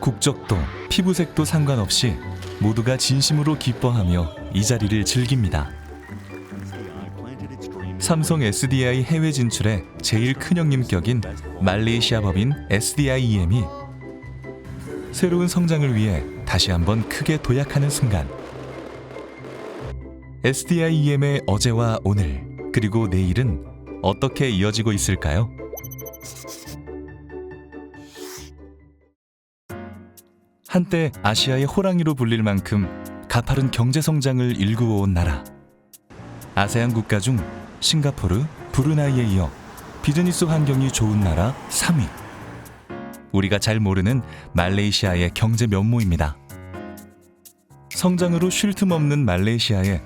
국적도 피부색도 상관없이 모두가 진심으로 기뻐하며 이 자리를 즐깁니다. 삼성 SDI 해외 진출의 제일 큰 형님 격인 말레이시아 법인 SDIEM이 새로운 성장을 위해 다시 한번 크게 도약하는 순간 SDIEM의 어제와 오늘 그리고 내일은 어떻게 이어지고 있을까요? 한때 아시아의 호랑이로 불릴 만큼 가파른 경제 성장을 일구어온 나라. 아세안 국가 중 싱가포르, 브루나이에 이어 비즈니스 환경이 좋은 나라 3위. 우리가 잘 모르는 말레이시아의 경제 면모입니다. 성장으로 쉴 틈 없는 말레이시아에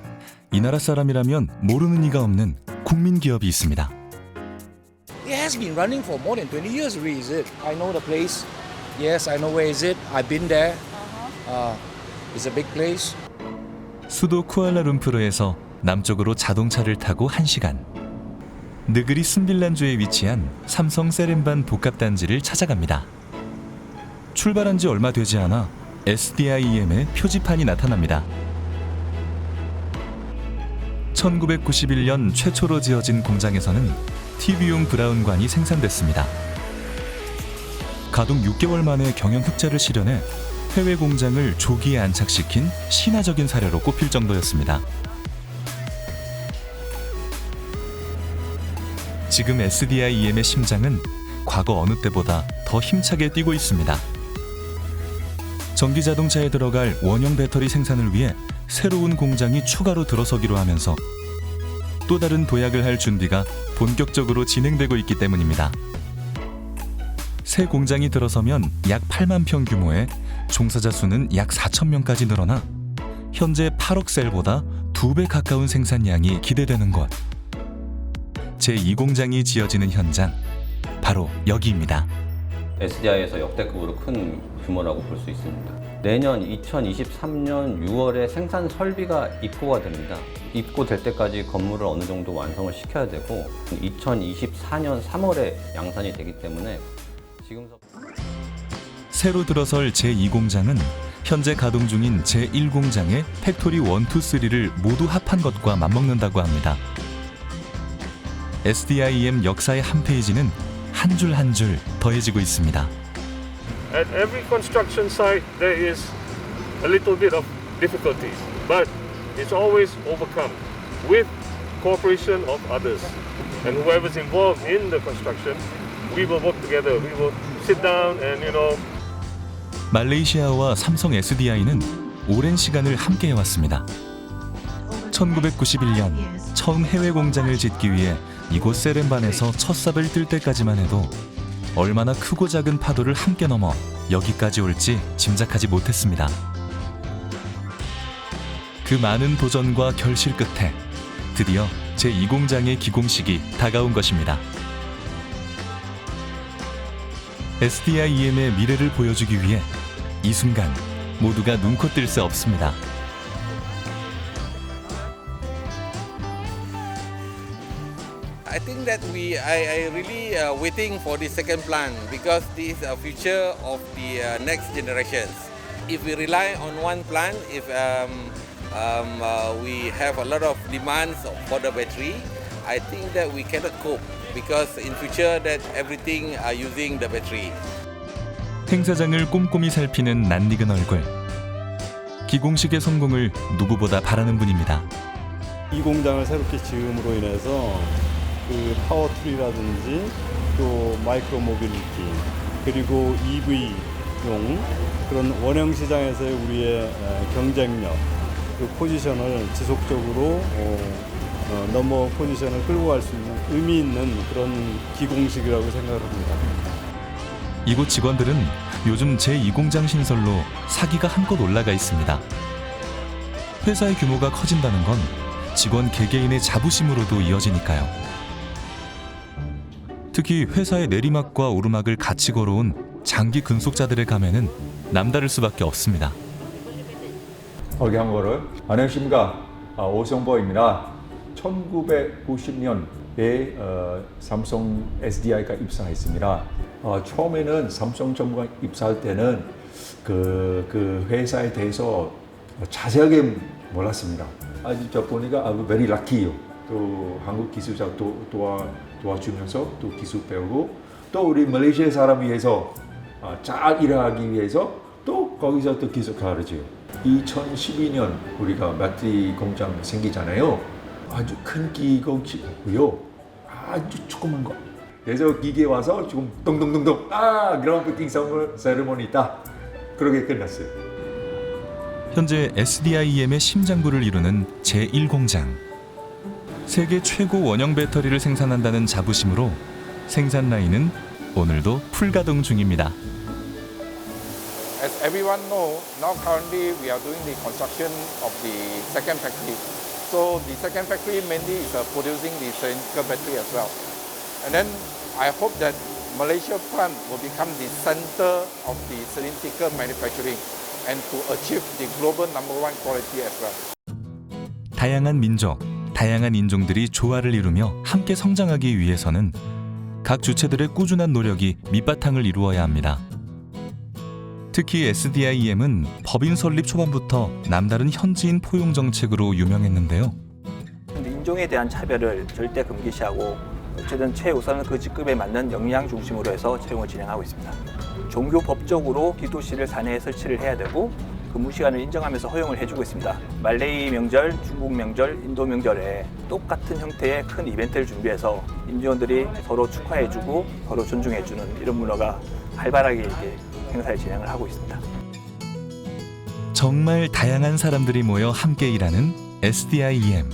이 나라 사람이라면 모르는 이가 없는 국민 기업이 있습니다. It has been running for more than 20 years already, is it? I know the place. Yes, I know where is it. I've been there. Uh, it's a big place. 수도 쿠알라룸푸르에서 남쪽으로 자동차를 타고 1시간. 느그리 순빌란주에 위치한 삼성 세렌반 복합단지를 찾아갑니다. 출발한 지 얼마 되지 않아 SDIEM의 표지판이 나타납니다. 1991년 최초로 지어진 공장에서는 TV용 브라운관이 생산됐습니다. 가동 6개월 만에 경영 흑자를 실현해 해외 공장을 조기에 안착시킨 신화적인 사례로 꼽힐 정도였습니다. 지금 SDIEM의 심장은 과거 어느 때보다 더 힘차게 뛰고 있습니다. 전기 자동차에 들어갈 원형 배터리 생산을 위해 새로운 공장이 추가로 들어서기로 하면서 또 다른 도약을 할 준비가 본격적으로 진행되고 있기 때문입니다. 새 공장이 들어서면 약 8만 평 규모의 종사자 수는 약 4천 명까지 늘어나 현재 8억 셀보다 두배 가까운 생산량이 기대되는 것. 제2공장이 지어지는 현장 바로 여기입니다. SDI에서 역대급으로 큰 규모라고 볼 수 있습니다. 내년 2023년 6월에 생산 설비가 입고가 됩니다. 입고될 때까지 건물을 어느 정도 완성을 시켜야 되고 2024년 3월에 양산이 되기 때문에 지금서 새로 들어설 제2공장은 현재 가동 중인 제1공장의 팩토리 1, 2, 3를 모두 합한 것과 맞먹는다고 합니다. SDIEM 역사의 한 페이지는 한 줄 한 줄 더해지고 있습니다. At every construction site, there is a little bit of difficulties, but it's always overcome with cooperation of others. And whoever's involved in the construction, we will work together. We will sit down and, you know, 말레이시아와 삼성 SDI는 오랜 시간을 함께 해왔습니다. 1991년 처음 해외 공장을 짓기 위해 이곳 세렌반에서 첫 삽을 뜰 때까지만 해도 얼마나 크고 작은 파도를 함께 넘어 여기까지 올지 짐작하지 못했습니다. 그 많은 도전과 결실 끝에 드디어 제2공장의 기공식이 다가온 것입니다. SDIEM의 미래를 보여주기 위해 이 순간 모두가 눈코 뜰 새 없습니다. I think that we, I, I really uh, waiting for the second plan because this is a future of the uh, next generations. If we rely on one plan, if um, um, uh, we have a lot of demands for the battery, I think that we cannot cope Because in future that everything are using the battery. 행사장을 꼼꼼히 살피는 낯익은 얼굴. 기공식의 성공을 누구보다 바라는 분입니다. 이 공장을 새롭게 지음으로 인해서 그 파워툴이라든지 또 마이크로 모빌리티 그리고 EV용 그런 원형 시장에서의 우리의 에, 경쟁력 그 포지션을 지속적으로 어, 어, 넘어 포지션을 끌고 갈 수 있는 의미 있는 그런 기공식이라고 생각을 합니다. 이곳 직원들은 요즘 제2공장 신설로 사기가 한껏 올라가 있습니다. 회사의 규모가 커진다는 건 직원 개개인의 자부심으로도 이어지니까요. 특히 회사의 내리막과 오르막을 같이 걸어온 장기 근속자들의 감에는 남다를 수밖에 없습니다. 어경거를 안녕하십니까 아, 오성보입니다. 1990년 어, 삼성 SDI가 입사했습니다. 어, 처음에는 삼성 정부가 입사할 때는 그, 그 회사에 대해서 자세하게 몰랐습니다. 아주 저 보니까 아주 very lucky요. 또 한국 기술자 도, 도와, 도와주면서 또 기술 배우고 또 우리 말레이시아 사람 위해서 아, 잘 일하기 위해서 또 거기서 또 기술 가르쳐요. 2012년 우리가 배터리 공장 생기잖아요. 아주 큰 기공이고요. 아주 조그만 거. 그래서 기계 와서 지금 동동동동 아 그라운드 선물 세레모니 있다. 그렇게 끝났어요. 현재 SDIEM의 심장부를 이루는 제1공장. 세계 최고 원형 배터리를 생산한다는 자부심으로 생산 라인은 오늘도 풀가동 중입니다. As everyone know, now currently we are doing the construction of the second factory. So the second factory mainly is uh, producing the cylindrical battery as well. And then I hope that Malaysia plant will become the center of the cylindrical manufacturing and to achieve the global number one quality as well. 다양한 민족, 다양한 인종들이 조화를 이루며 함께 성장하기 위해서는 각 주체들의 꾸준한 노력이 밑바탕을 이루어야 합니다. 특히 SDIEM은 법인 설립 초반부터 남다른 현지인 포용 정책으로 유명했는데요. 인종에 대한 차별을 절대 금기시하고 어쨌든 최우선은 그 직급에 맞는 역량 중심으로 해서 채용을 진행하고 있습니다. 종교 법적으로 기도실을 사내에 설치를 해야 되고 근무 시간을 인정하면서 허용을 해주고 있습니다. 말레이 명절, 중국 명절, 인도 명절에 똑같은 형태의 큰 이벤트를 준비해서 임직원들이 서로 축하해주고 서로 존중해주는 이런 문화가 활발하게 이렇게 행사를 진행을 하고 있습니다. 정말 다양한 사람들이 모여 함께 일하는 SDIEM.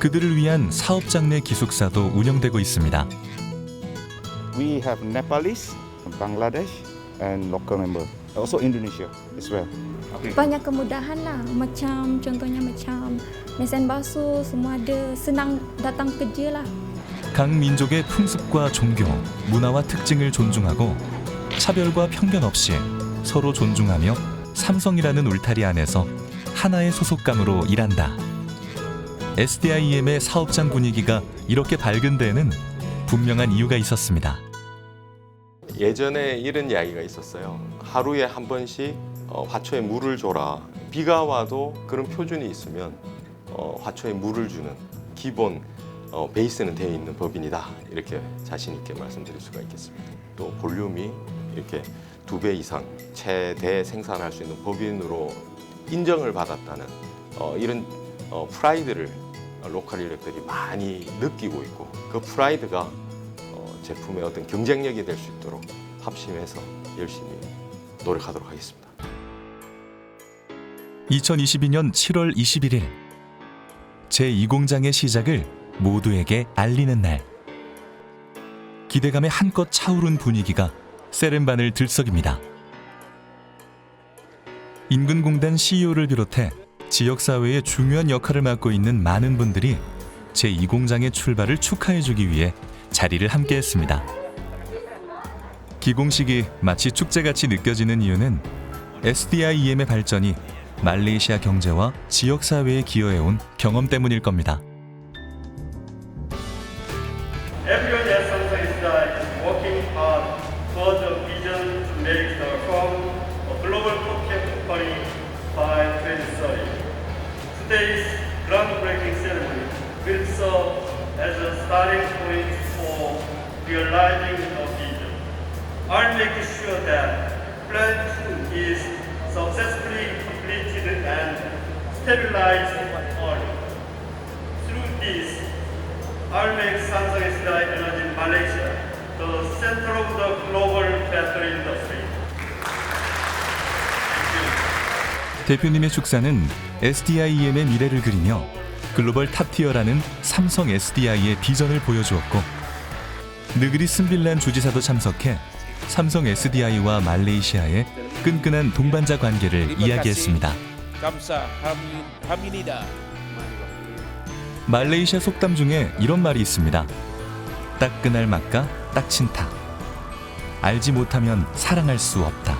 그들을 위한 사업 장 내 기숙사도 운영되고 있습니다. We have Nepalese, Bangladesh, and local member. Also Indonesia as well. banyak kemudahan lah macam contohnya macam mesin basuh semua ada senang datang kerja lah 각 민족의 풍습과 종교, 문화와 특징을 존중하고 차별과 편견 없이 서로 존중하며 삼성이라는 울타리 안에서 하나의 소속감으로 일한다. SDIEM의 사업장 분위기가 이렇게 밝은 데에는 분명한 이유가 있었습니다. 예전에 이런 이야기가 있었어요. 하루에 한 번씩 어, 화초에 물을 줘라. 비가 와도 그런 표준이 있으면 어, 화초에 물을 주는 기본 어, 베이스는 되어 있는 법인이다. 이렇게 자신 있게 말씀드릴 수가 있겠습니다. 또 볼륨이 이렇게 두 배 이상 최대 생산할 수 있는 법인으로 인정을 받았다는 어, 이런 어, 프라이드를 로컬 인력들이 많이 느끼고 있고 그 프라이드가 어, 제품의 어떤 경쟁력이 될 수 있도록 합심해서 열심히 노력하도록 하겠습니다. 2022년 7월 21일 제2공장의 시작을 모두에게 알리는 날 기대감에 한껏 차오른 분위기가 세렌반을 들썩입니다. 인근공단 CEO를 비롯해 지역사회의 중요한 역할을 맡고 있는 많은 분들이 제2공장의 출발을 축하해주기 위해 자리를 함께했습니다. 기공식이 마치 축제같이 느껴지는 이유는 SDIEM의 발전이 말레이시아 경제와 지역 사회에 기여해온 경험 때문일 겁니다. Stabilized early. Through this, I'll make Samsung Energy Malaysia the center of the global battery industry. 대표님의 축사는 SDIEM의 미래를 그리며 글로벌 탑티어라는 삼성 SDI의 비전을 보여주었고 느그리 스빌란 주지사도 참석해 삼성 SDI와 말레이시아의 끈끈한 동반자 관계를 이야기했습니다. 말레이시아 속담 중에 이런 말이 있습니다. 따끈할 맛과 딱친타. 알지 못하면 사랑할 수 없다.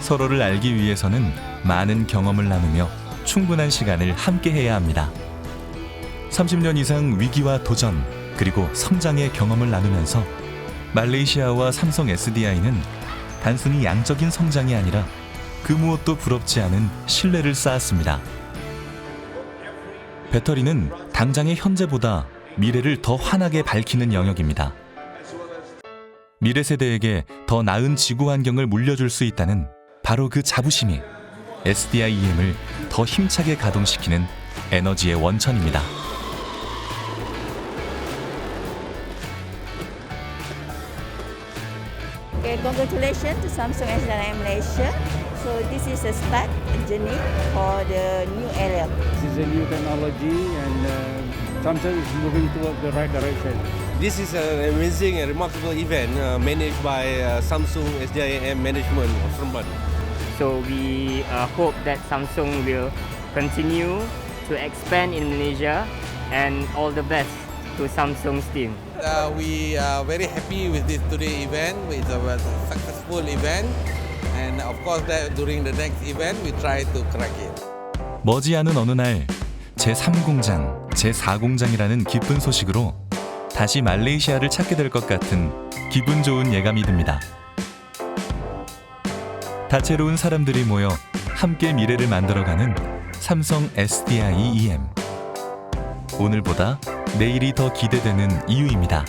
서로를 알기 위해서는 많은 경험을 나누며 충분한 시간을 함께 해야 합니다. 30년 이상 위기와 도전 그리고 성장의 경험을 나누면서 말레이시아와 삼성 SDI는 단순히 양적인 성장이 아니라 그 무엇도 부럽지 않은 신뢰를 쌓았습니다. 배터리는 당장의 현재보다 미래를 더 환하게 밝히는 영역입니다. 미래 세대에게 더 나은 지구 환경을 물려줄 수 있다는 바로 그 자부심이 SDIEM을 더 힘차게 가동시키는 에너지의 원천입니다. Okay, congratulations to Samsung SDI Malaysia. So this is a start journey for the new era. This is a new technology and uh, Samsung is moving towards the right direction. This is an amazing and remarkable event uh, managed by uh, Samsung SDIM management of Seremban. So we uh, hope that Samsung will continue to expand in Indonesia and all the best to Samsung's team. Uh, we are very happy with this today event. It's a very successful event, and of course, that during the next event, we try to crack it. 머지않은 어느 날 제3공장, 제4공장이라는 기쁜 소식으로 다시 말레이시아를 찾게 될 것 같은 기분 좋은 예감이 듭니다. 다채로운 사람들이 모여 함께 미래를 만들어가는 삼성 SDI EM. 오늘보다 내일이 더 기대되는 이유입니다.